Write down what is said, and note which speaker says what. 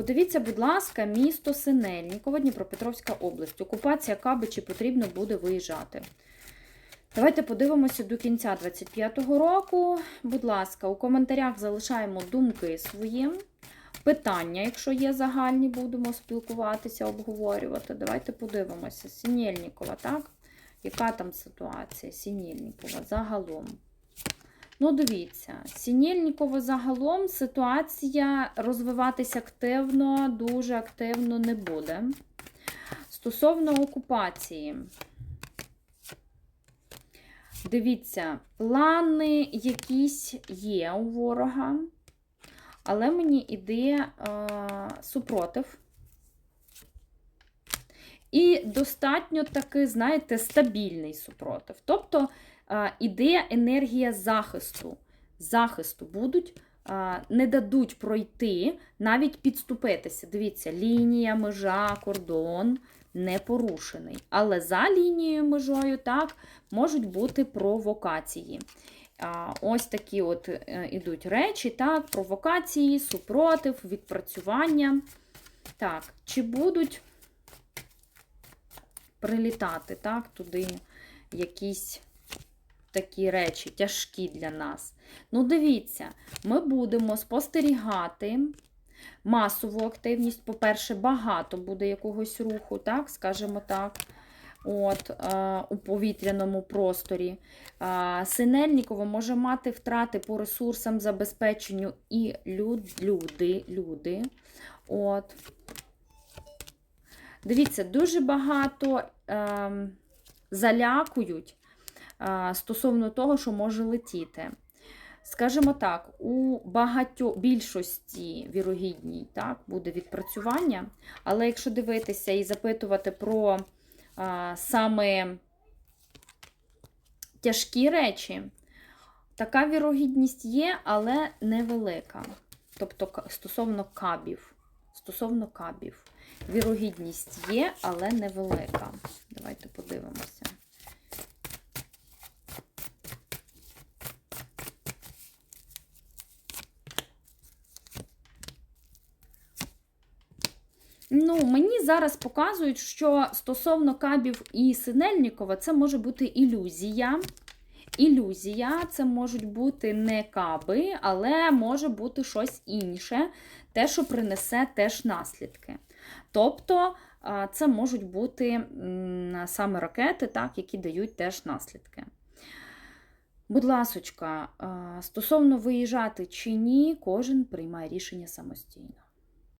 Speaker 1: Подивіться, будь ласка, місто Синельніково, Дніпропетровська область. Окупація Каби, чи потрібно буде виїжджати. Давайте подивимося до кінця 25-го року. Будь ласка, у коментарях залишаємо думки свої. Питання, якщо є загальні, будемо спілкуватися, обговорювати. Давайте подивимося. Сінєльнікова, так? Яка там ситуація? Сінєльнікова загалом. Ну, дивіться, Сінєльнікова загалом ситуація розвиватися активно, дуже активно не буде. Стосовно окупації. Дивіться, плани якісь є у ворога, але мені іде е, супротив. І достатньо таки, знаєте, стабільний супротив. Тобто іде енергія захисту. Захисту будуть, не дадуть пройти, навіть підступитися. Дивіться, лінія, межа, кордон не порушений. Але за лінією межою, так, можуть бути провокації. Ось такі от е, ідуть речі, так, провокації, супротив, відпрацювання. Так, чи будуть прилітати так, туди якісь такі речі тяжкі для нас? Ну, дивіться, ми будемо спостерігати масову активність. По-перше, багато буде якогось руху, так, скажімо так. От, е, у повітряному просторі. Е, Синельнікова може мати втрати по ресурсам, забезпеченню і люд, люди. люди. От. Дивіться, дуже багато е, залякують стосовно того, що може летіти. Скажімо так, у багатьох більшості вірогідній так, буде відпрацювання, але якщо дивитися і запитувати про а, саме тяжкі речі, така вірогідність є, але невелика. Тобто стосовно кабів. Стосовно кабів. Вірогідність є, але невелика. Давайте подивимося. Ну, мені зараз показують, що стосовно кабів і Синельнікова, це може бути ілюзія. Ілюзія, це можуть бути не каби, але може бути щось інше, те, що принесе теж наслідки. Тобто, це можуть бути саме ракети, так, які дають теж наслідки. Будь ласочка, стосовно виїжджати чи ні, кожен приймає рішення самостійно.